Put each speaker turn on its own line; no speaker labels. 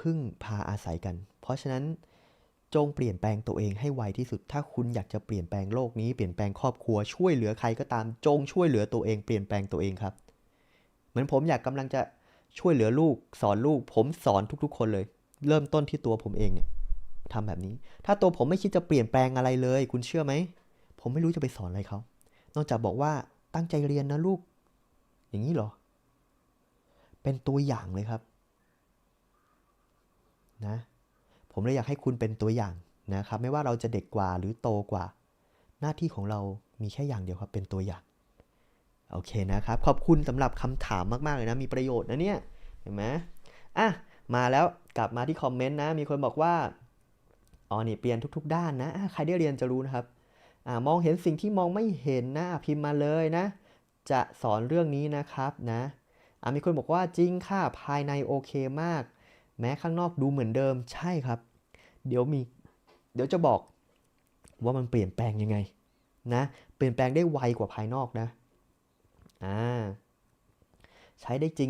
พึ่งพาอาศัยกัน เพราะฉะนั้นจงเปลี่ยนแปลงตัวเองให้ไวที่สุด ถ้าคุณอยากจะเปลี่ยนแปลงโลกนี้ เปลี่ยนแปลงครอบครัว ช่วยเหลือใครก็ตาม จงช่วยเหลือตัวเอง เปลี่ยนแปลงตัวเองครับ เหมือนผมอยากกำลังจะช่วยเหลือลูก สอนลูก ผมสอนทุกๆ คนเลย เริ่มต้นที่ตัวผมเองเนี่ยทำแบบนี้ ถ้าตัวผมไม่คิดจะเปลี่ยนแปลงอะไรเลย คุณเชื่อไหม ผมไม่รู้จะไปสอนอะไรเขา นอกจากบอกว่าตั้งใจเรียนนะลูก อย่างนี้เหรอ เป็นตัวอย่างเลยครับ นะผมเลยอยากให้คุณเป็นตัวอย่างนะครับ ไม่ว่าเราจะเด็กกว่าหรือโตกว่า หน้าที่ของเรามีแค่อย่างเดียวครับเป็นตัวอย่างโอเคนะครับ ขอบคุณสำหรับคำถามมาก ๆ เลยนะ มีประโยชน์นะเนี่ยเห็นไหมอะมาแล้วกลับมาที่คอมเมนต์นะ มีคนบอกว่าอ๋อนี่เปลี่ยนทุก ๆ ด้านนะะใครได้เรียนจะรู้นะครับอ่ามองเห็นสิ่งที่มองไม่เห็นนะพิมพ์มาเลยนะ จะสอนเรื่องนี้นะครับนะอะมีคนบอกว่าจริงค่ะภายในโอเคมาก แม้ข้างนอกดูเหมือนเดิมใช่ครับ เดี๋ยวมีเดี๋ยวจะบอกว่ามันเปลี่ยนแปลงยังไงนะเปลี่ยนแปลงได้ไวกว่าภายนอกนะอ่าใช้ได้จริง